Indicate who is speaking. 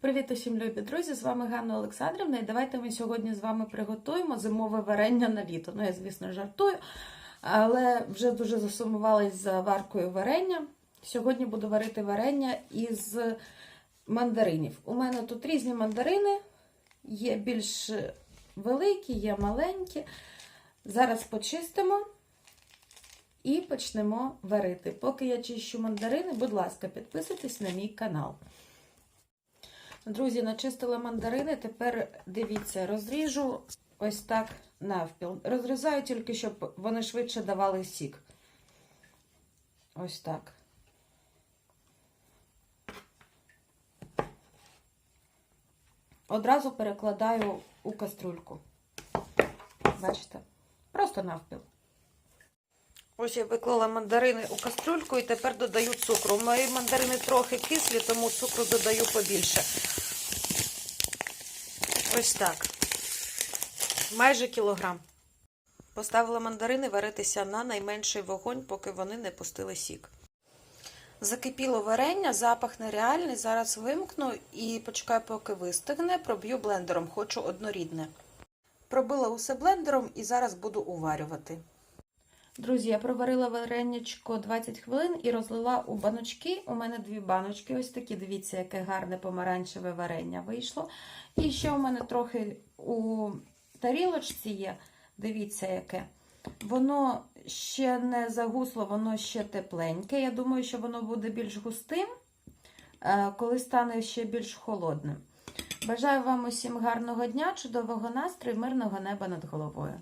Speaker 1: Привіт усім любі друзі! З вами Ганна Олександрівна. І давайте ми сьогодні з вами приготуємо зимове варення на літо. Ну, я, звісно, жартую, але вже дуже засумувалась за варкою варення. Сьогодні буду варити варення із мандаринів. У мене тут різні мандарини, є більш великі, є маленькі. Зараз почистимо і почнемо варити. Поки я чищу мандарини, будь ласка, підписуйтесь на мій канал. Друзі, начистила мандарини. Тепер дивіться, розріжу ось так навпіл. Розрізаю тільки, щоб вони швидше давали сік. Ось так. Одразу перекладаю у каструльку. Бачите? Просто навпіл. Ось я виклала мандарини у каструльку і тепер додаю цукру. Мої мандарини трохи кислі, тому цукру додаю побільше. Ось так. Майже кілограм. Поставила мандарини варитися на найменший вогонь, поки вони не пустили сік. Закипіло варення, запах нереальний. Зараз вимкну і почекаю, поки вистигне. Проб'ю блендером, хочу однорідне. Пробила усе блендером і зараз буду уварювати. Друзі, я проварила варенячко 20 хвилин і розлила у баночки. У мене дві баночки. Ось такі, дивіться, яке гарне помаранчеве варення вийшло. І ще у мене трохи у тарілочці є. Дивіться, яке. Воно ще не загусло, воно ще тепленьке. Я думаю, що воно буде більш густим, коли стане ще більш холодним. Бажаю вам усім гарного дня, чудового настрою, мирного неба над головою.